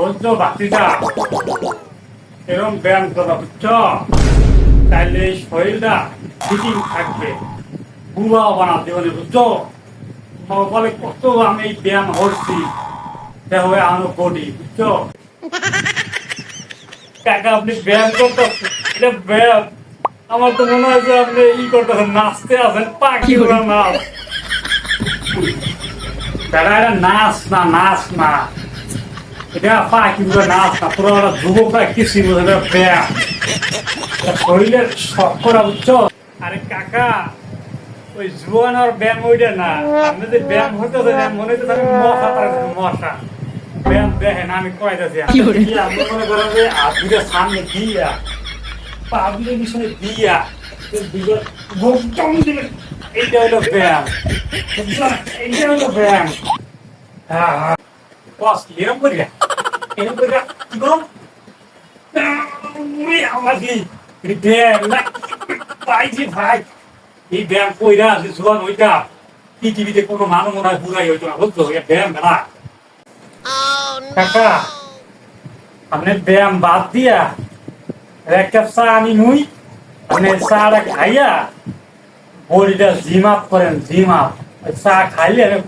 বুঝছ বাতিটা এরকম ব্যায়াম করা বুঝছ? তাইলে শরীরটা ফিটিং থাকবে। বুড়া বানাতে মানে বুঝছ? বলে, কত আমি এই ব্যায়াম করছি। দেখো আনো করি বুঝছ? কাকা, আপনি ব্যায়াম এটা ব্যায়াম। আমার তো মনে হয় যে আপনি ই করতেছেন, নাচতে আছেন পাখি ওরা নাচ না নাচ না। এটা ওরা নাচ না তোরা ওরা যুবকরা কিছু বোঝে ব্যায়াম শরীরের শখ করা বুঝছ আরে কাকা ওই জুয়ান আর ব্যায়াম ওইটা না আপনি যে ব্যায়াম হইতেছে মনে হচ্ছে আমি মশা তার মশা ব্যায়াম দেখেন আমি কয়টাছি আপনি মনে করেন যে আপনি সামনে দিয়া পাবলিক বিষয়ে দিয়া এইটা হলো ব্যায়াম এইটা হলো ব্যায়াম হ্যাঁ হ্যাঁ বস এরকম করি না। এরকম করি। কি করুন দি এই ব্যায়াম না পাইছি ভাই এই ব্যায়াম কইরা যে জোয়ান ওইটা পৃথিবীতে কোনো মানুষ মনে হয় বুড়াই হইতো না বুঝছ এটা ব্যায়াম না কাকা আপনি ব্যায়াম বাদ দিয়া এক কাপ চা আমি নুই আপনি চাটা খাইয়া বডিটা জিম আপ করেন জিম আপ চা খাইলে আমি